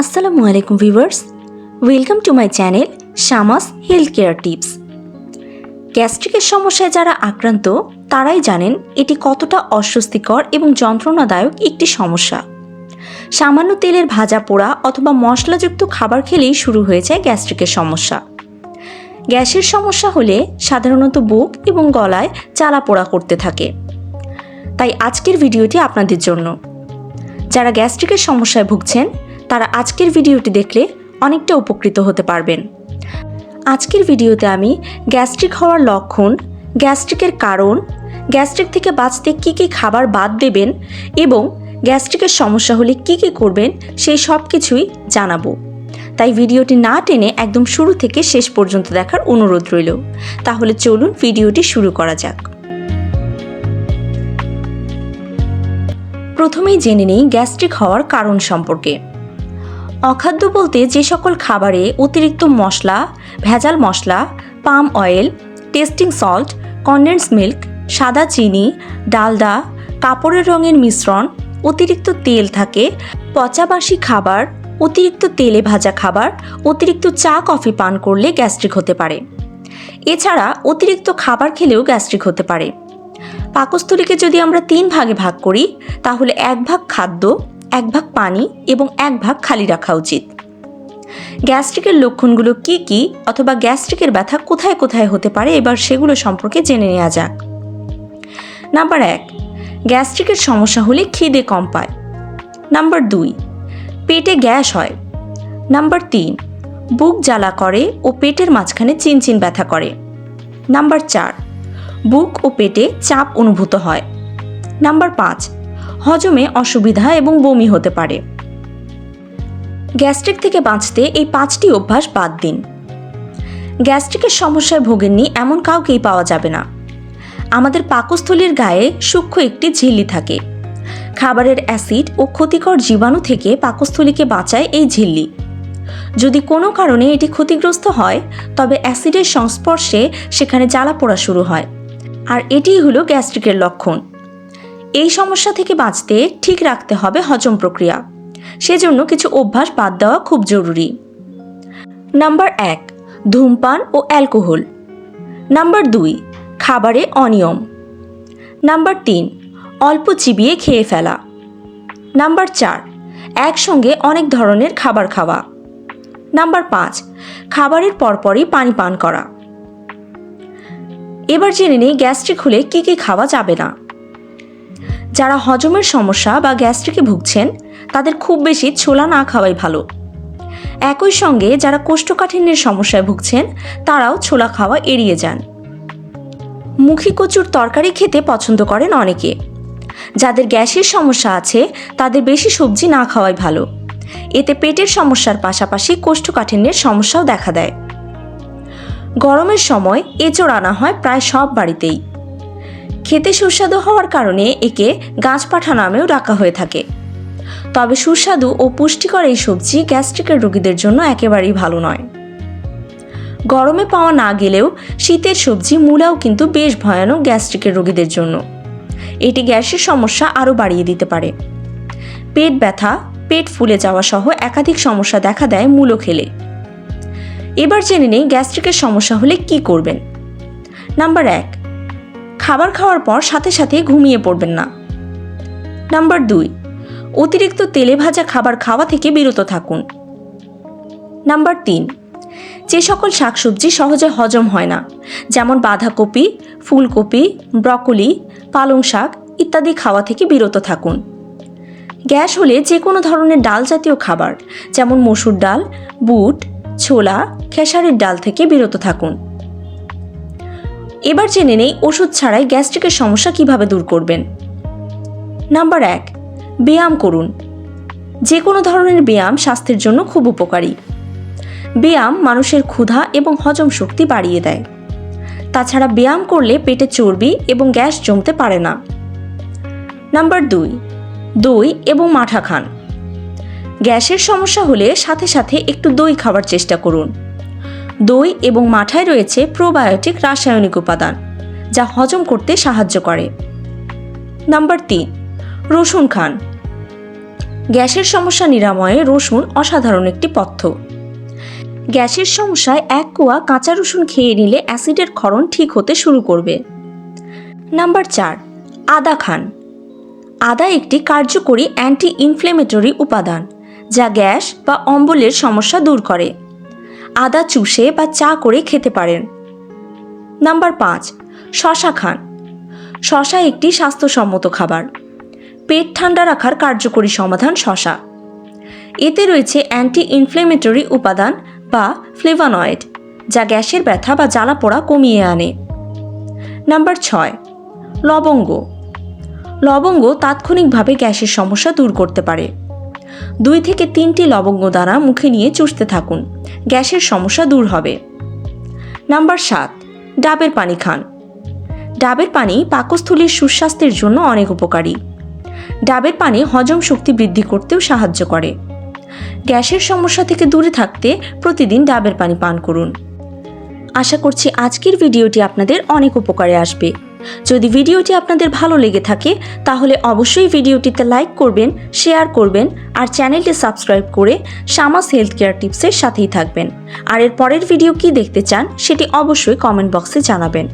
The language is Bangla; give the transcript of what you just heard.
আসসালামু আলাইকুম viewers. Welcome to my channel Shamas health care tips গ্যাস্ট্রিকের সমস্যায় যারা আক্রান্ত, তারাই জানেন এটি কতটা অস্বস্তিকর এবং যন্ত্রণাদায়ক একটি সমস্যা। সামান্য তেলের ভাজা পোড়া অথবা মশলাযুক্ত খাবার খেলেই শুরু হয়ে যায় গ্যাস্ট্রিকের সমস্যা। গ্যাসের সমস্যা হলে সাধারণত বুক এবং গলায় চালা পোড়া করতে থাকে। তাই আজকের ভিডিওটি আপনাদের জন্য। যারা গ্যাস্ট্রিকের সমস্যায় ভুগছেন তারা আজকের ভিডিওটি দেখলে অনেকটা উপকৃত হতে পারবেন। আজকের ভিডিওতে আমি গ্যাস্ট্রিক হওয়ার লক্ষণ, গ্যাস্ট্রিকের কারণ, গ্যাস্ট্রিক থেকে বাঁচতে কী কী খাবার বাদ দেবেন এবং গ্যাস্ট্রিকের সমস্যা হলে কী কী করবেন সেই সব কিছুই জানাব। তাই ভিডিওটি না টেনে একদম শুরু থেকে শেষ পর্যন্ত দেখার অনুরোধ রইল। তাহলে চলুন ভিডিওটি শুরু করা যাক। প্রথমেই জেনে নিই গ্যাস্ট্রিক হওয়ার কারণ সম্পর্কে। অখাদ্য বলতে যে সকল খাবারে অতিরিক্ত মশলা, ভেজাল মশলা, palm oil, tasting salt, condense milk, সাদা চিনি ডালদা কাপড়ের রঙের মিশ্রণ, অতিরিক্ত তেল থাকে, পচাবাসি খাবার, অতিরিক্ত তেলে ভাজা খাবার, অতিরিক্ত চা কফি পান করলে গ্যাস্ট্রিক হতে পারে। এছাড়া অতিরিক্ত খাবার খেলেও গ্যাস্ট্রিক হতে পারে। পাকস্থলীকে যদি আমরা তিন ভাগে ভাগ করি, তাহলে এক ভাগ খাদ্য এক ভাগ পানি এবং এক ভাগ খালি রাখা উচিত। গ্যাস্ট্রিকের লক্ষণগুলো কি কি অথবা গ্যাস্ট্রিকের ব্যথা কোথায় কোথায় হতে পারে এবার সেগুলো সম্পর্কে জেনে নেওয়া যাক। নাম্বার এক, গ্যাস্ট্রিকের সমস্যা হলে খিদে কম পায়। নাম্বার দুই, পেটে গ্যাস হয়। নাম্বার তিন, বুক জ্বালা করে ও পেটের মাঝখানে চিনচিন ব্যথা করে। নাম্বার চার, বুক ও পেটে চাপ অনুভূত হয়। নাম্বার পাঁচ হজমে অসুবিধা এবং বমি হতে পারে। গ্যাস্ট্রিক থেকে বাঁচতে এই পাঁচটি অভ্যাস বাদ দিন। গ্যাস্ট্রিকের সমস্যায় ভোগেননি এমন কাউকেই পাওয়া যাবে না। আমাদের পাকস্থলীর গায়ে সূক্ষ্ম একটি ঝিল্লি থাকে। খাবারের অ্যাসিড ও ক্ষতিকর জীবাণু থেকে পাকস্থলীকে বাঁচায় এই ঝিল্লি। যদি কোনো কারণে এটি ক্ষতিগ্রস্ত হয়, তবে অ্যাসিডের সংস্পর্শে সেখানে জ্বালা পোড়া শুরু হয়। আর এটিই হলো গ্যাস্ট্রিকের লক্ষণ। এই সমস্যা থেকে বাঁচতে ঠিক রাখতে হবে হজম প্রক্রিয়া। সেজন্য কিছু অভ্যাস বাদ দেওয়া খুব জরুরি। নাম্বার এক, ধূমপান ও অ্যালকোহল। নাম্বার দুই, খাবারে অনিয়ম। নাম্বার তিন, অল্প চিবিয়ে খেয়ে ফেলা। নাম্বার চার, একসঙ্গে অনেক ধরনের খাবার খাওয়া। নাম্বার পাঁচ, খাবারের পরপরই পানি পান করা। এবার জেনে নিই গ্যাস্ট্রিক হলে কী কী খাওয়া যাবে না। যারা হজমের সমস্যা বা গ্যাস্ট্রিকে ভুগছেন, তাদের খুব বেশি ছোলা না খাওয়াই ভালো। একই সঙ্গে যারা কোষ্ঠকাঠিন্যের সমস্যায় ভুগছেন, তারাও ছোলা খাওয়া এড়িয়ে যান। মুখী কচুর তরকারি খেতে পছন্দ করেন অনেকে। যাদের গ্যাসের সমস্যা আছে, তাদের বেশি সবজি না খাওয়াই ভালো। এতে পেটের সমস্যার পাশাপাশি কোষ্ঠকাঠিন্যের সমস্যাও দেখা দেয়। গরমের সময় এঁচড় আনা হয় প্রায় সব বাড়িতেই। খেতে সুস্বাদু হওয়ার কারণে একে গাছপাঠা নামেও ডাকা হয়ে থাকে। তবে সুস্বাদু ও পুষ্টিকর এই সবজি গ্যাস্ট্রিকের রোগীদের জন্য একেবারেই ভালো নয়। গরমে পাওয়া না গেলেও শীতের সবজি মূলাও কিন্তু বেশ ভয়ানক গ্যাস্ট্রিকের রোগীদের জন্য। এটি গ্যাসের সমস্যা আরও বাড়িয়ে দিতে পারে। পেট ব্যথা, পেট ফুলে যাওয়া সহ একাধিক সমস্যা দেখা দেয় মূলো খেলে। এবার জেনে নেই গ্যাস্ট্রিকের সমস্যা হলে কি করবেন। নাম্বার এক খাবার খাওয়ার পর সাথে সাথে ঘুমিয়ে পড়বেন না। নাম্বার দুই, অতিরিক্ত তেলে ভাজা খাবার খাওয়া থেকে বিরত থাকুন। নাম্বার তিন, যে সকল শাকসবজি সহজে হজম হয় না, যেমন বাঁধাকপি, ফুলকপি, ব্রকলি, পালং শাক ইত্যাদি খাওয়া থেকে বিরত থাকুন। গ্যাস হলে যে কোনো ধরনের ডাল জাতীয় খাবার, যেমন মসুর ডাল, বুট, ছোলা, খেসারির ডাল থেকে বিরত থাকুন। এবার জেনে নেই ওষুধ ছাড়াই গ্যাস্ট্রিকের সমস্যা কীভাবে দূর করবেন। নাম্বার এক, ব্যায়াম করুন। যে কোনো ধরনের ব্যায়াম স্বাস্থ্যের জন্য খুব উপকারী। ব্যায়াম মানুষের ক্ষুধা এবং হজম শক্তি বাড়িয়ে দেয়। তাছাড়া ব্যায়াম করলে পেটে চর্বি এবং গ্যাস জমতে পারে না। নাম্বার দুই, দই এবং মাঠা খান। গ্যাসের সমস্যা হলে সাথে সাথে একটু দই খাওয়ার চেষ্টা করুন। দই এবং মাঠায় রয়েছে প্রোবায়োটিক রাসায়নিক উপাদান, যা হজম করতে সাহায্য করে। নাম্বার তিন, রসুন খান। গ্যাসের সমস্যা নিরাময়ে রসুন অসাধারণ একটি পথ্য। গ্যাসের সমস্যায় এক কোয়া কাঁচা রসুন খেয়ে নিলে অ্যাসিডের ক্ষরণ ঠিক হতে শুরু করবে। নাম্বার চার, আদা খান। আদা একটি কার্যকরী অ্যান্টি ইনফ্লেমেটরি উপাদান, যা গ্যাস বা অম্বলের সমস্যা দূর করে। আদা চুষে বা চা করে খেতে পারেন। নাম্বার পাঁচ, শশা খান। শশা একটি স্বাস্থ্যসম্মত খাবার। পেট ঠান্ডা রাখার কার্যকরী সমাধান শশা। এতে রয়েছে অ্যান্টি ইনফ্লেমেটরি উপাদান বা ফ্লেভানয়েড যা গ্যাসের ব্যথা বা জ্বালা পোড়া কমিয়ে আনে। নাম্বার ছয়, লবঙ্গ। লবঙ্গ তাৎক্ষণিকভাবে গ্যাসের সমস্যা দূর করতে পারে। দুই থেকে তিনটি লবঙ্গ দ্বারা মুখে নিয়ে চুষতে থাকুন। গ্যাসের সমস্যা দূর হবে। নাম্বার সাত, ডাবের পানি খান। ডাবের পানি পাকস্থলীর সুস্বাস্থ্যের জন্য অনেক উপকারী। ডাবের পানি হজম শক্তি বৃদ্ধি করতেও সাহায্য করে। গ্যাসের সমস্যা থেকে দূরে থাকতে প্রতিদিন ডাবের পানি পান করুন। আশা করছি আজকের ভিডিওটি আপনাদের অনেক উপকারে আসবে। যদি ভিডিওটি আপনাদের ভালো লেগে থাকে, তাহলে অবশ্যই ভিডিওটিতে লাইক করবেন শেয়ার করবেন, আর চ্যানেলটি সাবস্ক্রাইব করে সামাস হেলথ কেয়ার টিপসের সাথেই থাকবেন। আর এর পরের ভিডিও কি দেখতে চান, সেটি অবশ্যই কমেন্ট বক্সে জানাবেন।